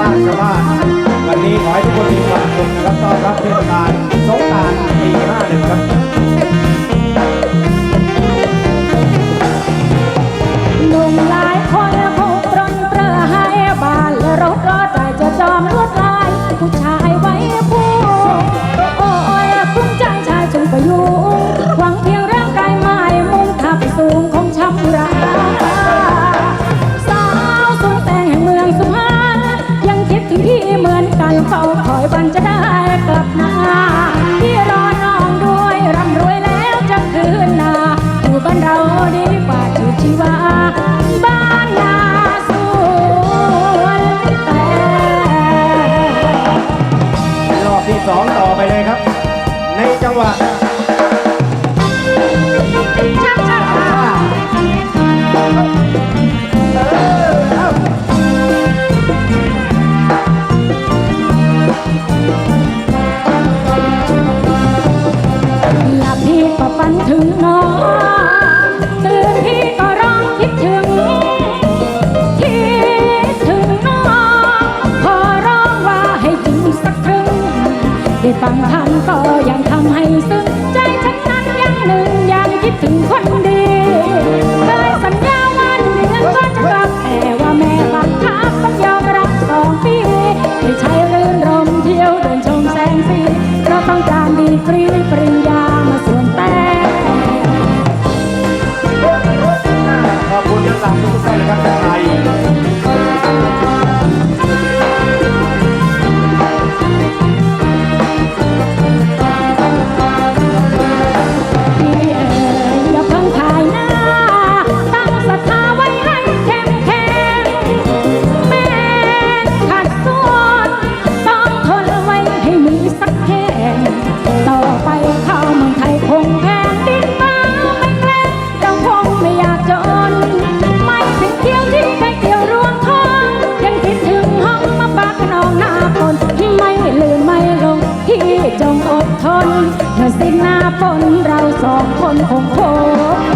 บ้านกลับบ้านวันนี้ขอให้ทุกคนมีความสุขนะครับต้อนรับเทศกาลสงกรานต์ปี51ครับ งพี่เหมือนกันเฝ้าคอยวันจะได้กลับมาพี่รอน้องด้วยร่ำรวยแล้วจะคืนนาอยู่บ้านเราดีกว่าอยู่ชีวาบ้านนาสวนแต่รอบที่สองต่อไปเลยครับ ในจังหวะ prini prini สิ้นหน้าฝนเราสองคนคงพบ